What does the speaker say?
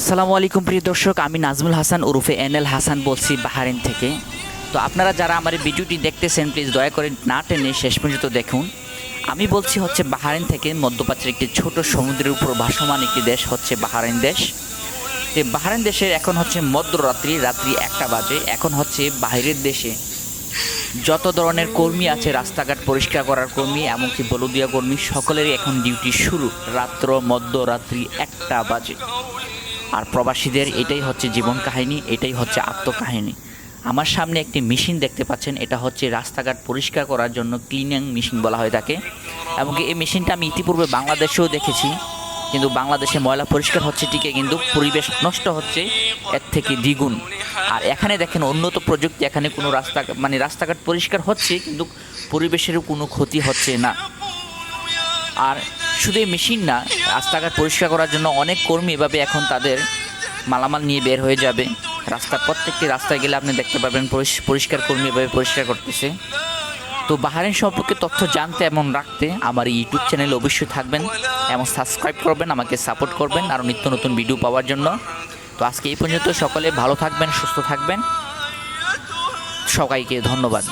আসসালামু আলাইকুম প্রিয় দর্শক, আমি নাজমুল হাসান ওরফে এনএল হাসান বলছি বাহারিন থেকে। তো আপনারা যারা আমার এই ভিডিওটি দেখতেছেন প্লিজ দয়া করে না টেনে শেষ পর্যন্ত দেখুন। আমি বলছি হচ্ছে বাহারিন থেকে মধ্যপ্রাচ্যের একটি ছোট সমুদ্রের উপর ভাসমান একটি দেশ হচ্ছে বাহারিন দেশ। তো বাহারিন দেশের এখন হচ্ছে মধ্যরাত্রি, রাত্রি একটা বাজে। এখন হচ্ছে বাইরের দেশে যত ধরনের কর্মী আছে, রাস্তাঘাট পরিষ্কার করার কর্মী, এমনকি বলদিয়া কর্মী, সকলেরই এখন ডিউটি শুরু, রাত্র মধ্যরাত্রি একটা বাজে। আর প্রবাসীদের এটাই হচ্ছে জীবন কাহিনী, এটাই হচ্ছে আত্মকাহিনী। আমার সামনে একটি মেশিন দেখতে পাচ্ছেন, এটা হচ্ছে রাস্তাঘাট পরিষ্কার করার জন্য ক্লিনিং মেশিন বলা হয়ে থাকে এমনকি এই মেশিনটা আমি ইতিপূর্বে বাংলাদেশেও দেখেছি, কিন্তু বাংলাদেশে ময়লা পরিষ্কার হচ্ছে ঠিকই, কিন্তু পরিবেশ নষ্ট হচ্ছে এর থেকে দ্বিগুণ। আর এখানে দেখেন উন্নত প্রযুক্তি, এখানে কোনো রাস্তা মানে রাস্তাঘাট পরিষ্কার হচ্ছে, কিন্তু পরিবেশেরও কোনো ক্ষতি হচ্ছে না। আর শুধু এই মেশিন না, রাস্তাঘাট পরিষ্কার করার জন্য অনেক কর্মী এভাবে এখন তাদের মালামাল নিয়ে বের হয়ে যাবে। রাস্তা প্রত্যেকটি রাস্তায় গেলে আপনি দেখতে পাবেন পরিষ্কার কর্মী এভাবে পরিষ্কার করতেছে। তো বাহারেন সম্পর্কে তথ্য জানতে এবং রাখতে আমার ইউটিউব চ্যানেলে অবশ্যই থাকবেন এবং সাবস্ক্রাইব করবেন, আমাকে সাপোর্ট করবেন আরও নিত্য নতুন ভিডিও পাওয়ার জন্য। তো আজকে এই পর্যন্ত সকলে ভালো থাকবেন, সুস্থ থাকবেন। সবাইকে ধন্যবাদ।